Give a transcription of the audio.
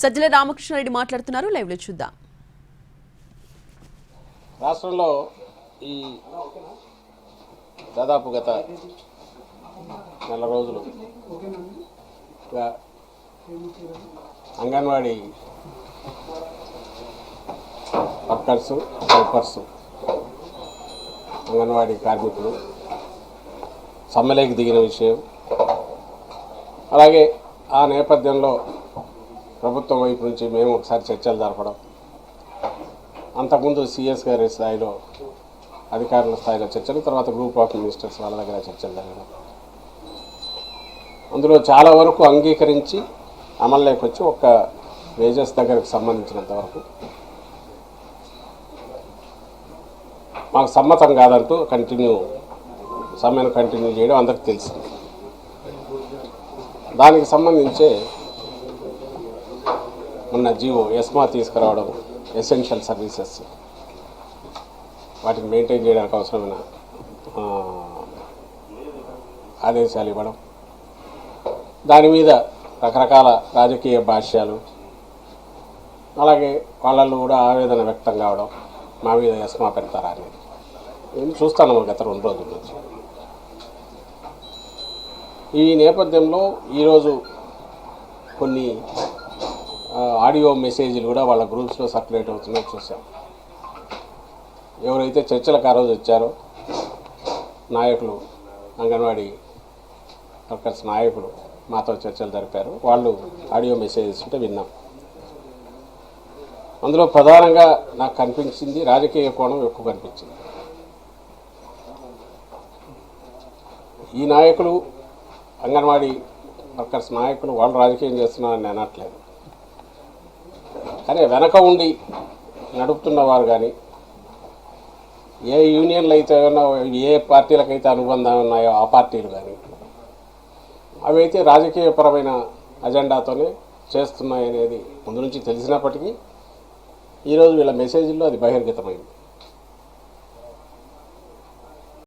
సజ్జల రామకృష్ణారెడ్డి మాట్లాడుతున్నారు. లైవ్లో చూద్దాం. రాష్ట్రంలో ఈ దాదాపు గత నెల రోజులు అంగన్వాడీ వర్కర్స్ హెల్పర్స్ అంగన్వాడీ కార్మికులు సమ్మెలోకి దిగిన విషయం. అలాగే ఆ నేపథ్యంలో ప్రభుత్వం వైపు నుంచి మేము ఒకసారి చర్చలు జరపడం. అంతకుముందు సిఎస్ గారి స్థాయిలో అధికారుల స్థాయిలో చర్చలు తర్వాత గ్రూప్ ఆఫ్ మినిస్టర్స్ వాళ్ళ దగ్గర చర్చలు జరగడం. అందులో చాలా వరకు అంగీకరించి అమల్లోకి వచ్చి ఒక్క వేజెస్ దగ్గరకు సంబంధించినంత వరకు మాకు సమ్మతం కాదంటూ కంటిన్యూ సమ్మెను కంటిన్యూ చేయడం అందరికి తెలిసింది. దానికి సంబంధించే ఉన్న జీవో ఎస్మా తీసుకురావడం ఎసెన్షియల్ సర్వీసెస్ వాటిని మెయింటైన్ చేయడానికి అవసరమైన ఆదేశాలు ఇవ్వడం. దాని మీద రకరకాల రాజకీయ భాష్యాలు. అలాగే వాళ్ళల్లో కూడా ఆవేదన వ్యక్తం కావడం మా మీద ఎస్మా పెడతారా అనేది. నేను చూస్తాను గత రెండు రోజుల నుంచి. ఈ నేపథ్యంలో ఈరోజు కొన్ని ఆడియో మెసేజ్లు కూడా వాళ్ళ గ్రూప్స్లో సర్క్యులేట్ అవుతున్నాయి చూసాం. ఎవరైతే చర్చలకు ఆ రోజు వచ్చారో నాయకులు అంగన్వాడీ వర్కర్స్ నాయకులు మాతో చర్చలు జరిపారు. వాళ్ళు ఆడియో మెసేజెస్ ఉంటే విన్నాం. అందులో ప్రధానంగా నాకు కనిపించింది రాజకీయ కోణం ఎక్కువ కనిపించింది. ఈ నాయకులు అంగన్వాడీ వర్కర్స్ నాయకులు వాళ్ళు రాజకీయం చేస్తున్నారని అనట్లేదు. కానీ వెనక ఉండి నడుపుతున్న వారు కానీ ఏ యూనియన్లు అయితే ఏ పార్టీలకైతే అనుబంధం ఉన్నాయో ఆ పార్టీలు కానీ అవి అయితే రాజకీయపరమైన అజెండాతోనే చేస్తున్నాయి అనేది ముందు నుంచి తెలిసినప్పటికీ ఈరోజు వీళ్ళ మెసేజ్లో అది బహిర్గతమైంది.